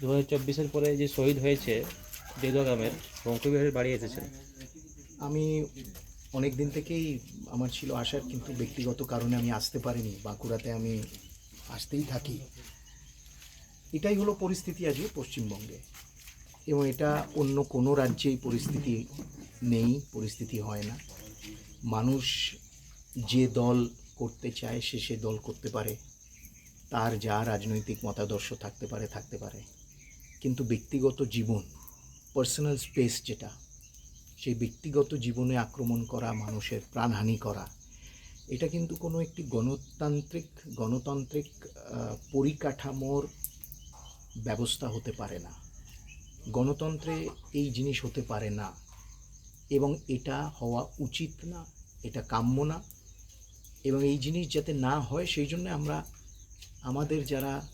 দু হাজার চব্বিশের পরে যে শহীদ হয়েছে বেদুয়া গ্রামের বঙ্কবিহারের বাড়ি এসেছেন আমি অনেক দিন থেকেই আমার ছিল আসার কিন্তু ব্যক্তিগত কারণে আমি আসতে পারিনি। বাঁকুড়াতে আমি আসতেই থাকি। এটাই হলো পরিস্থিতি আজকে পশ্চিমবঙ্গে। এবং এটা অন্য কোনো রাজ্যেই পরিস্থিতি নেই, পরিস্থিতি হয় না। মানুষ যে দল করতে চায়, সে সে দল করতে পারে। তার যা রাজনৈতিক মতাদর্শ থাকতে পারে থাকতে পারে। কিন্তু ব্যক্তিগত জীবন পার্সোনাল স্পেস যেটা, সেই ব্যক্তিগত জীবনে আক্রমণ করা, মানুষের প্রাণহানি করা, এটা কিন্তু কোনো একটি গণতান্ত্রিক গণতান্ত্রিক পরিকাঠামোর ব্যবস্থা হতে পারে না। গণতন্ত্রে এই জিনিস হতে পারে না। এবং এটা হওয়া উচিত না, এটা কাম্য না। এবং এই জিনিস যাতে না হয়, সেই জন্য আমরা আমাদের যারা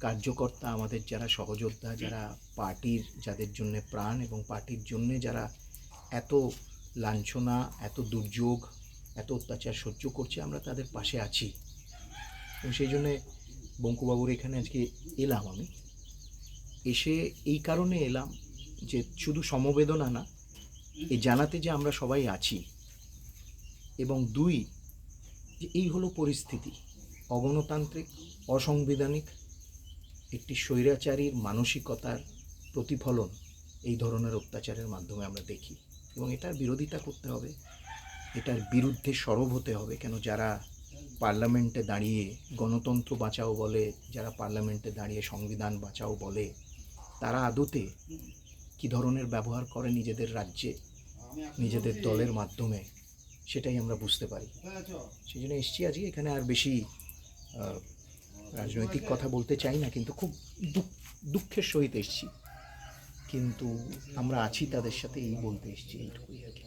কার্যকর্তা, আমাদের যারা সহযোদ্ধা, যারা পার্টির, যাদের জন্য প্রাণ এবং পার্টির জন্য যারা এত লাঞ্ছনা, এত দুর্যোগ, এত অত্যাচার সহ্য করছে, আমরা তাদের পাশে আছি। এবং সেই জন্যে বঙ্কুবাবুর এখানে আজকে এলাম আমি। এসে এই কারণে এলাম যে শুধু সমবেদনা না, এ জানাতে যে আমরা সবাই আছি। এবং দুই, যে এই হলো পরিস্থিতি। অগণতান্ত্রিক অসাংবিধানিক একটি স্বৈরাচারীর মানসিকতার প্রতিফলন এই ধরনের অত্যাচারের মাধ্যমে আমরা দেখি এবং এটার বিরোধিতা করতে হবে এটার বিরুদ্ধে সরব হতে হবে। কেন যারা পার্লামেন্টে দাঁড়িয়ে গণতন্ত্র বাঁচাও বলে যারা পার্লামেন্টে দাঁড়িয়ে সংবিধান বাঁচাও বলে তারা আদতে কী ধরনের ব্যবহার করে নিজেদের রাজ্যে নিজেদের দলের মাধ্যমে সেটাই আমরা বুঝতে পারি। সেই জন্য এসছি আজকে এখানে আর বেশি রাজনৈতিক কথা বলতে চাই না, কিন্তু খুব দুঃখ, দুঃখের সহিত এসছি। কিন্তু আমরা আছি তাদের সাথে, এই বলতে এসছি, এইটুকুই আর কি।